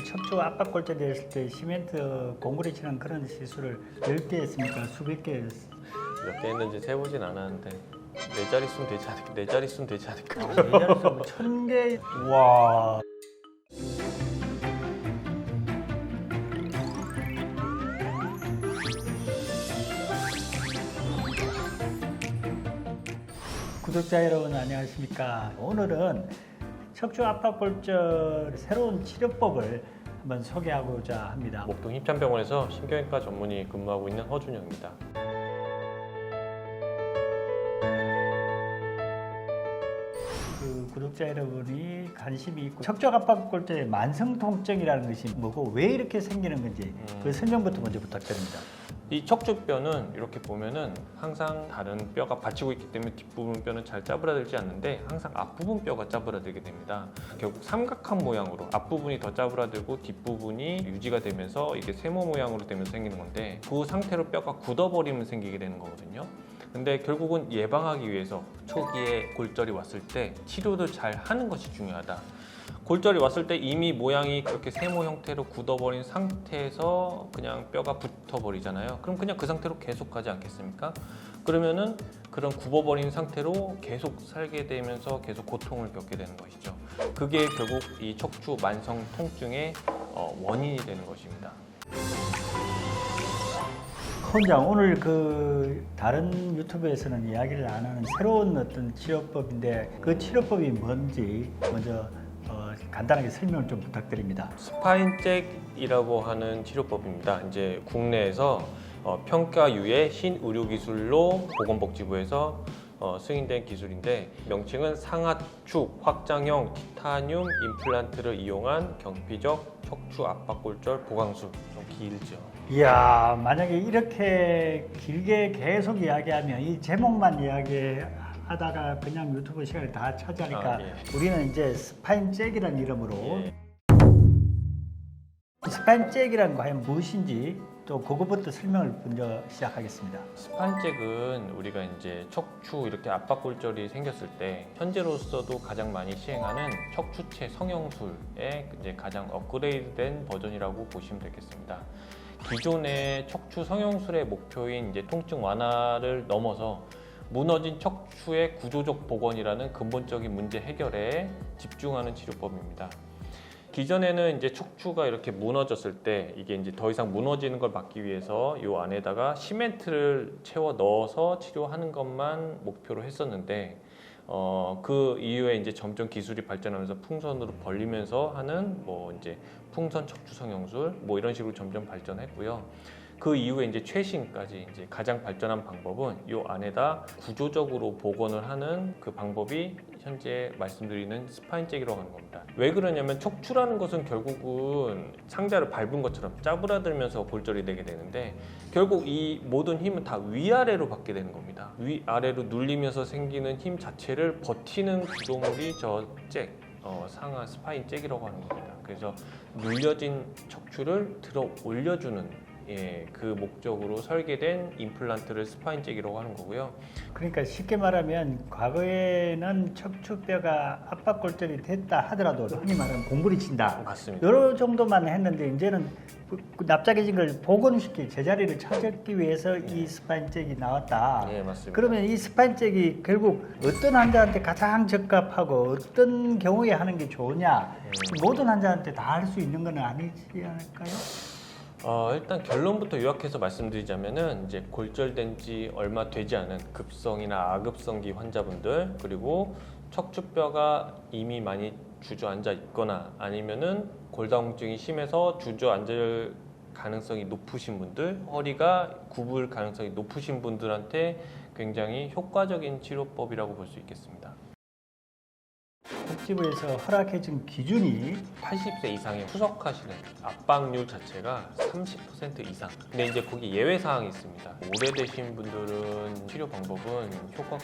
척추 압박 골절이 했을 때 시멘트 공구리 치는 그런 시술을 10개 했습니까? 수백 개 했- 몇개 했는지 세보진 않았는데 네 자릿수는 되지 않을까? 네 자릿수는 되지 않을까? 이자리수 천 개. 와. 구독자 여러분 안녕하십니까? 오늘은 척추 압박 골절 새로운 치료법을 한번 소개하고자 합니다. 목동 힘찬병원에서 신경외과 전문의 근무하고 있는 허준영입니다. 그 구독자 여러분이 관심이 있고 척추 압박 골절의 만성 통증이라는 것이 뭐고 왜 이렇게 생기는 건지 그 설명부터 먼저 부탁드립니다. 이 척추뼈는 이렇게 보면은 항상 다른 뼈가 받치고 있기 때문에 뒷부분 뼈는 잘 짜부라들지 않는데 항상 앞부분 뼈가 짜부라들게 됩니다. 결국 삼각함 모양으로 앞부분이 더 짜부라들고 뒷부분이 유지가 되면서 이게 세모 모양으로 되면서 생기는 건데 그 상태로 뼈가 굳어버리면 생기게 되는 거거든요. 근데 결국은 예방하기 위해서 초기에 골절이 왔을 때 치료를 잘 하는 것이 중요하다. 골절이 왔을 때 이미 모양이 그렇게 세모 형태로 굳어버린 상태에서 그냥 뼈가 붙어버리잖아요. 그럼 그냥 그 상태로 계속 가지 않겠습니까? 그러면은 그런 굽어버린 상태로 계속 살게 되면서 계속 고통을 겪게 되는 것이죠. 그게 결국 이 척추 만성 통증의 어, 원인이 되는 것입니다. 헌장 오늘 그 다른 유튜브에서는 이야기를 안 하는 새로운 어떤 치료법인데 그 치료법이 뭔지 먼저 어, 간단하게 설명을 좀 부탁드립니다. 스파인잭이라고 하는 치료법입니다. 이제 국내에서 어, 평가유의 신의료기술로 보건복지부에서 어, 승인된 기술인데 명칭은 상하축 확장형 티타늄 임플란트를 이용한 경피적 척추 압박골절 보강술 좀 길죠. 이야 만약에 이렇게 길게 계속 이야기하면 이 제목만 이야기하 다가 그냥 유튜브 시간을 다 차지하니까 아, 예. 우리는 이제 스파인 잭이라는 이름으로 예. 스파인 잭이란 과연 무엇인지 또 그것부터 설명을 먼저 시작하겠습니다. 스파인잭은 우리가 이제 척추 이렇게 압박골절이 생겼을 때 현재로서도 가장 많이 시행하는 척추체 성형술의 이제 가장 업그레이드된 버전이라고 보시면 되겠습니다. 기존의 척추 성형술의 목표인 이제 통증 완화를 넘어서 무너진 척추의 구조적 복원이라는 근본적인 문제 해결에 집중하는 치료법입니다. 기존에는 이제 척추가 이렇게 무너졌을 때 이게 이제 더 이상 무너지는 걸 막기 위해서 이 안에다가 시멘트를 채워 넣어서 치료하는 것만 목표로 했었는데 어, 그 이후에 이제 점점 기술이 발전하면서 풍선으로 벌리면서 하는 뭐 이제 풍선 척추 성형술 뭐 이런 식으로 점점 발전했고요. 그 이후에 이제 최신까지 이제 가장 발전한 방법은 이 안에다 구조적으로 복원을 하는 그 방법이 현재 말씀드리는 스파인 잭이라고 하는 겁니다. 왜 그러냐면 척추라는 것은 결국은 상자를 밟은 것처럼 짜부라들면서 골절이 되게 되는데 결국 이 모든 힘은 다 위아래로 받게 되는 겁니다. 위아래로 눌리면서 생기는 힘 자체를 버티는 구조물이 저 잭, 어, 상하 스파인 잭이라고 하는 겁니다. 그래서 눌려진 척추를 들어 올려주는 예, 그 목적으로 설계된 임플란트를 스파인 잭이라고 하는 거고요. 그러니까 쉽게 말하면 과거에는 척추뼈가 압박 골절이 됐다 하더라도 흔히 말하는 공부리 친다. 맞습니다. 여러 정도만 했는데 이제는 그- 그 납작해진 걸 복원시키 제자리를 찾기 위해서 이 스파인 잭이 나왔다. 예, 맞습니다. 그러면 이 스파인 잭이 결국 어떤 환자한테 가장 적합하고 어떤 경우에 하는 게 좋으냐 모든 환자한테 다 할 수 있는 건 아니지 않을까요? 어, 일단 결론부터 요약해서 말씀드리자면은 이제 골절된 지 얼마 되지 않은 급성이나 아급성기 환자분들 그리고 척추뼈가 이미 많이 주저앉아 있거나 아니면은 골다공증이 심해서 주저앉을 가능성이 높으신 분들, 허리가 굽을 가능성이 높으신 분들한테 굉장히 효과적인 치료법이라고 볼 수 있겠습니다. 복지부에서 허락해준 기준이 80세 이상의 후석하시는 압박률 자체가 30% 이상. 근데 이제 거기 예외 사항이 있습니다. 오래되신 분들은 치료 방법은 효과